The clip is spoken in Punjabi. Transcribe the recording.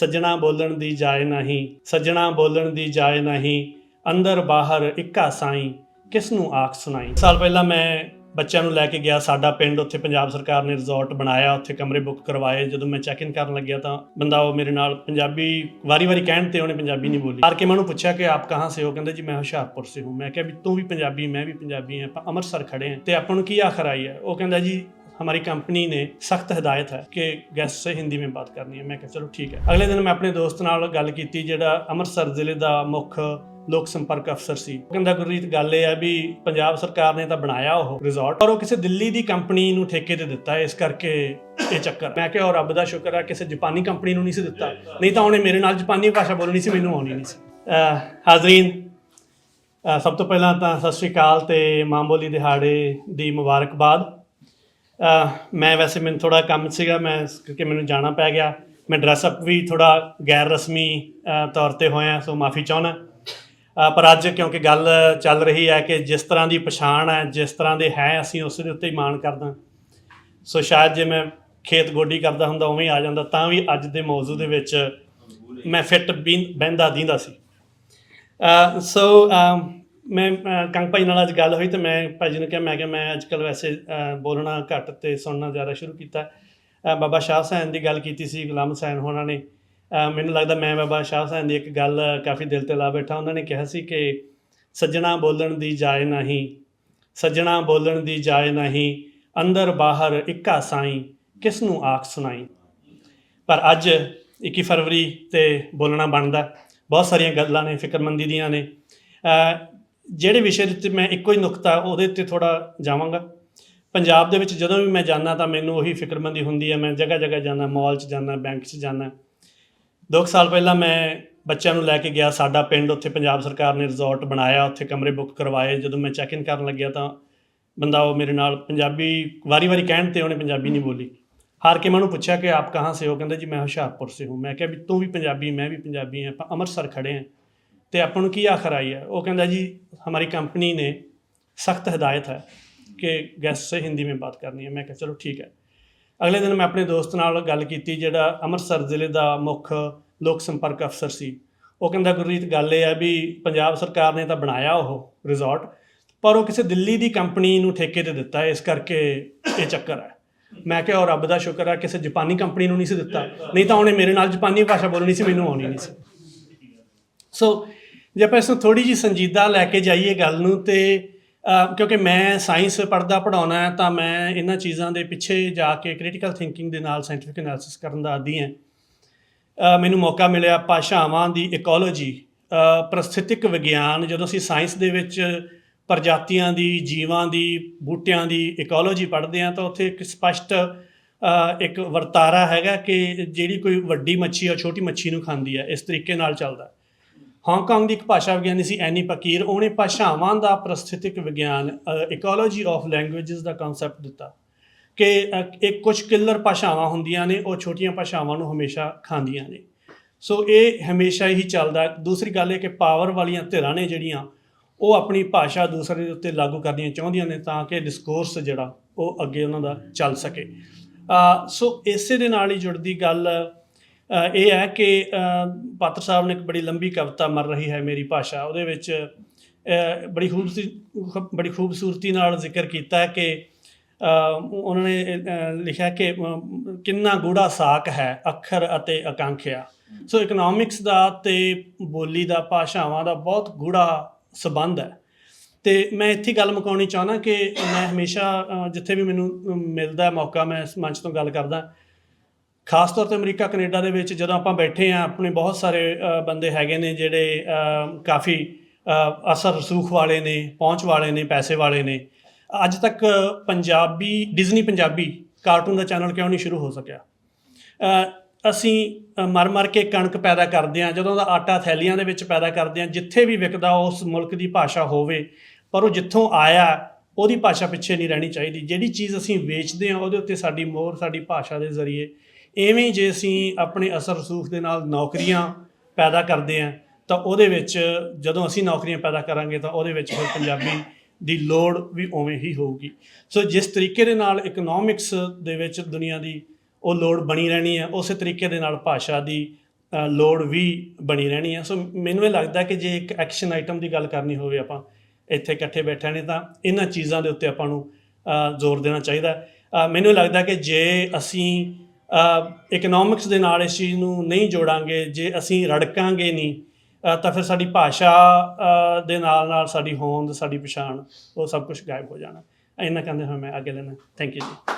ਸੱਜਣਾ ਬੋਲਣ ਦੀ ਜਾਏ ਨਹੀਂ, ਸੱਜਣਾ ਬੋਲਣ ਦੀ ਜਾਏ ਨਹੀਂ, ਅੰਦਰ ਬਾਹਰ ਇੱਕਾ ਸਾਈ ਕਿਸ ਨੂੰ ਆਖ ਸੁਣਾਈ? ਸਾਲ ਪਹਿਲਾਂ ਮੈਂ ਬੱਚਿਆਂ ਨੂੰ ਲੈ ਕੇ ਗਿਆ, ਸਾਡਾ ਪਿੰਡ ਉੱਥੇ ਪੰਜਾਬ ਸਰਕਾਰ ਨੇ ਰਿਜ਼ੋਰਟ ਬਣਾਇਆ, ਉੱਥੇ ਕਮਰੇ ਬੁੱਕ ਕਰਵਾਏ, ਜਦੋਂ ਮੈਂ ਚੈੱਕ ਇਨ ਕਰਨ ਲੱਗਿਆ ਤਾਂ ਬੰਦਾ ਉਹ ਮੇਰੇ ਨਾਲ ਪੰਜਾਬੀ ਵਾਰੀ-ਵਾਰੀ ਕਹਿਣ ਤੇ ਉਹਨੇ ਪੰਜਾਬੀ ਨਹੀਂ ਬੋਲੀ। ਹਾਰ ਕੇ ਮੈਂ ਉਹਨੂੰ ਪੁੱਛਿਆ ਕਿ ਆਪ ਕਹਾਂ ਸੇ ਹੋ? ਕਹਿੰਦਾ ਜੀ ਮੈਂ ਹੁਸ਼ਿਆਰਪੁਰ ਸੇ ਹੂੰ। ਮੈਂ ਕਿਹਾ ਵੀ ਤੂੰ ਵੀ ਪੰਜਾਬੀ, ਮੈਂ ਵੀ ਪੰਜਾਬੀ ਹਾਂ, ਆਪਾਂ ਅੰਮ੍ਰਿਤਸਰ ਖੜੇ ਹਾਂ। ਤੇ ਆਪਾਂ ਨੂੰ ਕੀ ਆਖਰ ਆਈ ਹੈ? ਉਹ ਕਹਿੰਦਾ ਜੀ हमारी कंपनी ने सख्त ਹਦਾਇਤ ਹੈ ਕਿ ਗੈਸਟ ਸੇ ਹਿੰਦੀ ਵਿੱਚ ਬਾਤ ਕਰਨੀ ਹੈ ਮੈਂ ਕਿਹਾ ਚਲੋ ਠੀਕ ਹੈ ਅਗਲੇ ਦਿਨ ਮੈਂ ਆਪਣੇ ਦੋਸਤ ਨਾਲ ਗੱਲ ਕੀਤੀ ਜਿਹੜਾ ਅੰਮ੍ਰਿਤਸਰ ਜ਼ਿਲ੍ਹੇ ਦਾ ਮੁੱਖ ਲੋਕ ਸੰਪਰਕ ਅਫਸਰ ਸੀ ਉਹ ਕਹਿੰਦਾ ਗੁਰਰੀਤ ਗੱਲ ਇਹ ਹੈ ਵੀ ਪੰਜਾਬ ਸਰਕਾਰ ਨੇ ਤਾਂ ਬਣਾਇਆ ਉਹ ਰਿਜ਼ੋਰਟ ਪਰ ਉਹ ਕਿਸੇ ਦਿੱਲੀ ਦੀ ਕੰਪਨੀ ਨੂੰ ਠੇਕੇ ਤੇ ਦਿੱਤਾ ਹੈ ਇਸ ਕਰਕੇ ਇਹ ਚੱਕਰ ਮੈਂ ਕਿਹਾ ਉਹ ਰੱਬ ਦਾ ਸ਼ੁਕਰ ਹੈ ਕਿਸੇ ਜਾਪਾਨੀ ਕੰਪਨੀ ਨੂੰ ਨਹੀਂ ਸੀ ਦਿੱਤਾ ਨਹੀਂ ਤਾਂ ਉਹਨੇ ਮੇਰੇ ਨਾਲ ਜਾਪਾਨੀ ਭਾਸ਼ਾ ਬੋਲਣੀ ਸੀ ਮੈਨੂੰ ਆਉਣੀ ਨਹੀਂ ਸੀ ਅਹ ਹਾਜ਼ਰੀਨ ਅਹ ਸਭ ਤੋਂ ਪਹਿਲਾਂ ਤਾਂ ਸਤਿ ਸ਼੍ਰੀ ਅਕਾਲ ਤੇ ਮਾਂ ਬੋਲੀ ਦਿਹਾੜੇ ਦੀ ਮੁਬਾਰਕਬਾਦ ਅਹ ਮੈਂ ਵੈਸੇ ਮੈਨੂੰ ਥੋੜਾ ਕੰਮ ਸੀਗਾ, ਮੈਂ ਇਸ ਕਰਕੇ ਮੈਨੂੰ ਜਾਣਾ ਪੈ ਗਿਆ। ਮੈਂ ਡਰੈਸ ਅਪ ਵੀ ਥੋੜਾ ਗੈਰ ਰਸਮੀ ਤੌਰ ਤੇ ਹੋਇਆ, ਸੋ ਮਾਫੀ ਚਾਹੁੰਦਾ। ਪਰ ਅੱਜ ਕਿਉਂਕਿ ਗੱਲ ਚੱਲ ਰਹੀ ਹੈ ਕਿ ਜਿਸ ਤਰ੍ਹਾਂ ਦੀ ਪਛਾਣ ਹੈ, ਜਿਸ ਤਰ੍ਹਾਂ ਦੇ ਹੈ, ਅਸੀਂ ਉਸ ਦੇ ਉੱਤੇ ਹੀ ਮਾਣ ਕਰਦਾ। ਸੋ ਸ਼ਾਇਦ ਜੇ ਮੈਂ ਖੇਤ ਗੋਡੀ ਕਰਦਾ ਹੁੰਦਾ, ਉਵੇਂ ਆ ਜਾਂਦਾ, ਤਾਂ ਵੀ ਅੱਜ ਦੇ ਮੌਜੂ ਦੇ ਵਿੱਚ ਮੈਂ ਫਿੱਟ ਬਹਿੰਦਾ ਦੀਂਦਾ ਸੀ। ਸੋ ਮੈਂ, ਅਹ, ਕੰਗ ਭਾਈ ਨਾਲ ਅੱਜ ਗੱਲ ਹੋਈ ਤੇ ਮੈਂ ਭਾਈ ਜੀ ਨੂੰ ਕਿਹਾ, ਮੈਂ ਕਿਹਾ ਮੈਂ ਅੱਜ ਕੱਲ ਵੈਸੇ ਬੋਲਣਾ ਘੱਟ ਤੇ ਸੁਣਨਾ ਜ਼ਿਆਦਾ ਸ਼ੁਰੂ ਕੀਤਾ। ਬਾਬਾ ਸ਼ਾਹ ਹੁਸੈਨ ਦੀ ਗੱਲ ਕੀਤੀ ਸੀ, ਗੁਲਾਮ ਹੁਸੈਨ ਹੋਣਾ ਨੇ। ਮੈਨੂੰ ਲੱਗਦਾ ਮੈਂ ਬਾਬਾ ਸ਼ਾਹ ਹੁਸੈਨ ਦੀ ਇੱਕ ਗੱਲ ਕਾਫੀ ਦਿਲ ਤੇ ਲਾ ਬੈਠਾ। ਉਹਨਾਂ ਨੇ ਕਿਹਾ ਸੀ ਕਿ ਸੱਜਣਾ ਬੋਲਣ ਦੀ ਜਾਏ ਨਹੀਂ, ਸੱਜਣਾ ਬੋਲਣ ਦੀ ਜਾਏ ਨਹੀਂ, ਅੰਦਰ ਬਾਹਰ ਇੱਕਾ ਸਾਈ ਕਿਸ ਨੂੰ ਆਖ ਸੁਣਾਈ? ਪਰ ਅੱਜ 21 ਫਰਵਰੀ ਤੇ ਬੋਲਣਾ ਬਣਦਾ। ਬਹੁਤ ਸਾਰੀਆਂ ਗੱਲਾਂ ਨੇ, ਫਿਕਰਮੰਦੀ ਦੀਆਂ ਨੇ। ਜਿਹੜੇ ਵਿਸ਼ੇ ਦੇ ਉੱਤੇ ਮੈਂ ਇੱਕੋ ਹੀ ਨੁਕਤਾ, ਉਹਦੇ ਉੱਤੇ ਥੋੜਾ ਜਾਵਾਂਗਾ। ਪੰਜਾਬ ਦੇ ਵਿੱਚ ਜਦੋਂ ਵੀ ਮੈਂ ਜਾਂਦਾ ਤਾਂ ਮੈਨੂੰ ਉਹੀ ਫਿਕਰਮੰਦੀ ਹੁੰਦੀ ਹੈ, ਮੈਂ ਜਗ੍ਹਾ ਜਗ੍ਹਾ ਜਾਂਦਾ ਮਾਲ 'ਚ ਜਾਂਦਾ ਬੈਂਕ 'ਚ ਜਾਂਦਾ। ਦੋ ਕੁ ਸਾਲ ਪਹਿਲਾਂ ਮੈਂ ਬੱਚਿਆਂ ਨੂੰ ਲੈ ਕੇ ਗਿਆ, ਸਾਡਾ ਪਿੰਡ ਉੱਥੇ ਪੰਜਾਬ ਸਰਕਾਰ ਨੇ ਰਿਜ਼ੋਰਟ ਬਣਾਇਆ, ਉੱਥੇ ਕਮਰੇ ਬੁੱਕ ਕਰਵਾਏ। ਜਦੋਂ ਮੈਂ ਚੈੱਕ ਇਨ ਕਰਨ ਲੱਗਿਆ ਤਾਂ ਬੰਦਾ ਉਹ ਮੇਰੇ ਨਾਲ ਪੰਜਾਬੀ ਵਾਰੀ-ਵਾਰੀ ਕਹਿਣ ਤੇ ਉਹਨੇ ਪੰਜਾਬੀ ਨਹੀਂ ਬੋਲੀ। ਹਾਰ ਕੇ ਮੈਂ ਉਹਨੂੰ ਪੁੱਛਿਆ ਕਿ ਆਪ ਕਹਾਂ ਸੇ ਹੋ? ਕਹਿੰਦਾ ਜੀ ਮੈਂ ਹੁਸ਼ਿਆਰਪੁਰ ਸੇ ਹੂੰ। ਮੈਂ ਕਿਹਾ ਵੀ ਤੂੰ ਵੀ ਪੰਜਾਬੀ, ਮੈਂ ਵੀ ਪੰਜਾਬੀ ਹਾਂ, ਆਪਾਂ ਅੰਮ੍ਰਿਤਸਰ ਖੜੇ ਹਾਂ। ਤੇ ਆਪਾਂ ਨੂੰ ਕੀ ਆਖਰ ਆਈ ਹੈ ਉਹ ਕਹਿੰਦਾ ਜੀ हमारी कंपनी ने सख्त हदायत है ਕਿ ਗੈਸਟ ਸੇ ਹਿੰਦੀ ਵਿੱਚ ਬਾਤ ਕਰਨੀ ਹੈ ਮੈਂ ਕਿਹਾ ਚਲੋ ਠੀਕ ਹੈ ਅਗਲੇ ਦਿਨ ਮੈਂ ਆਪਣੇ ਦੋਸਤ ਨਾਲ ਗੱਲ ਕੀਤੀ ਜਿਹੜਾ ਅੰਮ੍ਰਿਤਸਰ ਜ਼ਿਲ੍ਹੇ ਦਾ ਮੁੱਖ ਲੋਕ ਸੰਪਰਕ ਅਫਸਰ ਸੀ ਉਹ ਕਹਿੰਦਾ ਗੁਰਰੀਤ ਗੱਲ ਇਹ ਹੈ ਵੀ ਪੰਜਾਬ ਸਰਕਾਰ ਨੇ ਤਾਂ ਬਣਾਇਆ ਉਹ ਰਿਜ਼ੋਰਟ ਪਰ ਉਹ ਕਿਸੇ ਦਿੱਲੀ ਦੀ ਕੰਪਨੀ ਨੂੰ ਠੇਕੇ ਤੇ ਦਿੱਤਾ ਹੈ ਇਸ ਕਰਕੇ ਇਹ ਚੱਕਰ ਹੈ ਮੈਂ ਕਿਹਾ ਉਹ ਰੱਬ ਦਾ ਸ਼ੁਕਰ ਹੈ ਕਿਸੇ ਜਾਪਾਨੀ ਕੰਪਨੀ ਨੂੰ ਨਹੀਂ ਸੀ ਦਿੱਤਾ ਨਹੀਂ ਤਾਂ ਉਹਨੇ ਮੇਰੇ ਨਾਲ ਜਾਪਾਨੀ ਭਾਸ਼ਾ ਬੋਲਣੀ ਸੀ ਮੈਨੂੰ ਆਉਣੀ ਨਹੀਂ ਸੀ ਸੋ ਜੇ ਆਪਾਂ ਇਸ ਨੂੰ ਥੋੜੀ ਜੀ ਸੰਜੀਦਾ ਲੈ ਕੇ ਜਾਈਏ ਗੱਲ ਨੂੰ ਤੇ ਕਿਉਂਕਿ ਮੈਂ ਸਾਇੰਸ ਪੜ੍ਹਦਾ ਪੜਾਉਣਾ ਹੈ, ਤਾਂ ਮੈਂ ਇਹਨਾਂ ਚੀਜ਼ਾਂ ਦੇ ਪਿੱਛੇ ਜਾ ਕੇ ਕ੍ਰਿਟੀਕਲ ਥਿੰਕਿੰਗ ਦੇ ਨਾਲ ਸਾਇੰਟੀਫਿਕ ਐਨਾਲਿਸਿਸ ਕਰਨ ਦਾ ਆਦੀ ਹਾਂ। ਮੈਨੂੰ ਮੌਕਾ ਮਿਲਿਆ ਭਾਸ਼ਾਵਾਂ ਦੀ ਇਕੋਲੋਜੀ ਪ੍ਰਸਥਿਤਿਕ ਵਿਗਿਆਨ, ਜਦੋਂ ਅਸੀਂ ਸਾਇੰਸ ਦੇ ਵਿੱਚ ਪ੍ਰਜਾਤੀਆਂ ਦੀ, ਜੀਵਾਂ ਦੀ, ਬੂਟਿਆਂ ਦੀ ਇਕੋਲੋਜੀ ਪੜ੍ਹਦੇ ਹਾਂ, ਤਾਂ ਉੱਥੇ ਇੱਕ ਸਪਸ਼ਟ ਇੱਕ ਵਰਤਾਰਾ ਹੈਗਾ ਕਿ ਜਿਹੜੀ ਕੋਈ ਵੱਡੀ ਮੱਛੀ ਆ ਛੋਟੀ ਮੱਛੀ ਨੂੰ ਖਾਂਦੀ ਹੈ ਇਸ ਤਰੀਕੇ ਨਾਲ ਚੱਲਦਾ। ਹਾਂਗਕਾਂਗ ਦੀ ਇੱਕ ਭਾਸ਼ਾ ਵਿਗਿਆਨੀ ਸੀ ਐਨੀ ਪਕੀਰ ਉਹਨੇ ਭਾਸ਼ਾਵਾਂ ਦਾ ਪ੍ਰਸਥਿਤਿਕ ਵਿਗਿਆਨ ਇਕੋਲੋਜੀ ਆਫ ਲੈਂਗੁਏजेस ਦਾ ਕਨਸੈਪਟ ਦਿੱਤਾ ਕਿ ਅ, ਇੱਕ ਕੁਝ ਕਿਲਰ ਭਾਸ਼ਾਵਾਂ ਹੁੰਦੀਆਂ ਨੇ ਉਹ ਛੋਟੀਆਂ ਭਾਸ਼ਾਵਾਂ ਨੂੰ ਹਮੇਸ਼ਾ ਖਾਂਦੀਆਂ ਨੇ। ਸੋ ਇਹ ਹਮੇਸ਼ਾ ਹੀ ਚੱਲਦਾ ਦੂਸਰੀ ਗੱਲ ਇਹ ਕਿ ਪਾਵਰ ਵਾਲੀਆਂ ਧਿਰਾਂ ਨੇ ਜਿਹੜੀਆਂ ਉਹ ਆਪਣੀ ਭਾਸ਼ਾ ਦੂਸਰੇ ਦੇ ਉੱਤੇ ਲਾਗੂ ਕਰਨੀਆਂ ਚਾਹੁੰਦੀਆਂ ਨੇ ਤਾਂ ਕਿ ਡਿਸਕੋਰਸ ਜਿਹੜਾ ਉਹ ਅੱਗੇ ਉਹਨਾਂ ਦਾ ਚੱਲ ਸਕੇ। ਸੋ ਇਸੇ ਦੇ ਨਾਲ ਹੀ ਜੁੜਦੀ ਗੱਲ ਇਹ ਹੈ ਕਿ ਪਾਤਰ ਸਾਹਿਬ ਨੇ ਇੱਕ ਬੜੀ ਲੰਬੀ ਕਵਿਤਾ ਮਰ ਰਹੀ ਹੈ ਮੇਰੀ ਭਾਸ਼ਾ। ਉਹਦੇ ਵਿੱਚ ਬੜੀ ਖੂਬਸੂਰਤੀ ਬੜੀ ਖੂਬਸੂਰਤੀ ਨਾਲ ਜ਼ਿਕਰ ਕੀਤਾ ਕਿ ਉਹਨਾਂ ਨੇ ਲਿਖਿਆ ਕਿ ਕਿੰਨਾ ਗੂੜਾ ਸਾਕ ਹੈ ਅੱਖਰ ਅਤੇ ਆਕਾਂਖਿਆ। ਸੋ ਇਕਨੋਮਿਕਸ ਦਾ ਤੇ ਬੋਲੀ ਦਾ, ਭਾਸ਼ਾਵਾਂ ਦਾ ਬਹੁਤ ਗੂੜਾ ਸਬੰਧ ਹੈ। ਤੇ ਮੈਂ ਇੱਥੇ ਗੱਲ ਮੁਕਾਉਣੀ ਚਾਹੁੰਦਾ ਕਿ ਮੈਂ ਹਮੇਸ਼ਾ ਜਿੱਥੇ ਵੀ ਮੈਨੂੰ ਮਿਲਦਾ ਮੌਕਾ ਮੈਂ ਇਸ ਮੰਚ ਤੋਂ ਗੱਲ ਕਰਦਾ ਖਾਸ ਤੌਰ ਤੇ ਅਮਰੀਕਾ, ਕੈਨੇਡਾ ਦੇ ਵਿੱਚ ਜਦੋਂ ਆਪਾਂ ਬੈਠੇ ਆ ਆਪਣੇ ਬਹੁਤ ਸਾਰੇ ਬੰਦੇ ਹੈਗੇ ਨੇ ਜਿਹੜੇ ਕਾਫੀ ਅਸਰ ਰਸੂਖ ਵਾਲੇ ਨੇ, ਪਹੁੰਚ ਵਾਲੇ ਨੇ, ਪੈਸੇ ਵਾਲੇ ਨੇ। ਅੱਜ ਤੱਕ ਪੰਜਾਬੀ, ਡਿਜ਼ਨੀ ਪੰਜਾਬੀ ਕਾਰਟੂਨ ਦਾ ਚੈਨਲ ਕਿਉਂ ਨਹੀਂ ਸ਼ੁਰੂ ਹੋ ਸਕਿਆ? ਅਸੀਂ ਮਰ ਮਰ ਕੇ ਕਣਕ ਪੈਦਾ ਕਰਦੇ ਹਾਂ, ਜਦੋਂ ਦਾ ਆਟਾ ਥੈਲੀਆਂ ਦੇ ਵਿੱਚ ਪੈਦਾ ਕਰਦੇ ਹਾਂ, ਜਿੱਥੇ ਵੀ ਵਿਕਦਾ ਉਸ ਮੁਲਕ ਦੀ ਭਾਸ਼ਾ ਹੋਵੇ, ਪਰ ਉਹ ਜਿੱਥੋਂ ਆਇਆ, ਉਹਦੀ ਭਾਸ਼ਾ ਪਿੱਛੇ ਨਹੀਂ ਰਹਿਣੀ ਚਾਹੀਦੀ। ਜਿਹੜੀ ਚੀਜ਼ ਅਸੀਂ ਵੇਚਦੇ ਹਾਂ, ਉਹਦੇ ਉੱਤੇ ਸਾਡੀ ਮੋਹਰ, ਸਾਡੀ ਭਾਸ਼ਾ ਦੇ ਜ਼ਰੀਏ ਐਵੇਂ ਜੇ ਅਸੀਂ ਆਪਣੇ ਅਸਰ ਰਸੂਖ ਦੇ ਨਾਲ ਨੌਕਰੀਆਂ ਪੈਦਾ ਕਰਦੇ ਹਾਂ, ਤਾਂ ਉਹਦੇ ਵਿੱਚ ਜਦੋਂ ਅਸੀਂ ਨੌਕਰੀਆਂ ਪੈਦਾ ਕਰਾਂਗੇ, ਤਾਂ ਉਹਦੇ ਵਿੱਚ ਫਿਰ ਪੰਜਾਬੀ ਦੀ ਲੋੜ ਵੀ ਉਵੇਂ ਹੀ ਹੋਊਗੀ। ਸੋ ਜਿਸ ਤਰੀਕੇ ਦੇ ਨਾਲ ਇਕਨੋਮਿਕਸ ਦੇ ਵਿੱਚ ਦੁਨੀਆ ਦੀ ਉਹ ਲੋੜ ਬਣੀ ਰਹਿਣੀ ਹੈ, ਉਸੇ ਤਰੀਕੇ ਦੇ ਨਾਲ ਭਾਸ਼ਾ ਦੀ ਲੋੜ ਵੀ ਬਣੀ ਰਹਿਣੀ ਹੈ। ਸੋ ਮੈਨੂੰ ਇਹ ਲੱਗਦਾ ਕਿ ਜੇ ਇੱਕ ਐਕਸ਼ਨ ਆਈਟਮ ਦੀ ਗੱਲ ਕਰਨੀ ਹੋਵੇ ਆਪਾਂ, ਇੱਥੇ ਇਕੱਠੇ ਬੈਠਿਆਂ ਨੇ, ਤਾਂ ਇਹਨਾਂ ਚੀਜ਼ਾਂ ਦੇ ਉੱਤੇ ਆਪਾਂ ਨੂੰ ਜ਼ੋਰ ਦੇਣਾ ਚਾਹੀਦਾ ਮੈਨੂੰ ਲੱਗਦਾ ਕਿ ਜੇ ਅਸੀਂ ਇਕਨੋਮਿਕਸ ਦੇ ਨਾਲ ਇਸ ਚੀਜ਼ ਨੂੰ ਨਹੀਂ ਜੋੜਾਂਗੇ, ਜੇ ਅਸੀਂ ਰੜਕਾਂਗੇ ਨਹੀਂ ਤਾਂ ਫਿਰ ਸਾਡੀ ਭਾਸ਼ਾ ਦੇ ਨਾਲ ਨਾਲ ਸਾਡੀ ਹੋਂਦ, ਸਾਡੀ ਪਛਾਣ, ਉਹ ਸਭ ਕੁਝ ਗਾਇਬ ਹੋ ਜਾਣਾ। ਇਹਨਾਂ ਕਹਿੰਦੇ ਹੋਏ ਮੈਂ ਅੱਗੇ ਲੈਣਾ। ਥੈਂਕ ਯੂ ਜੀ।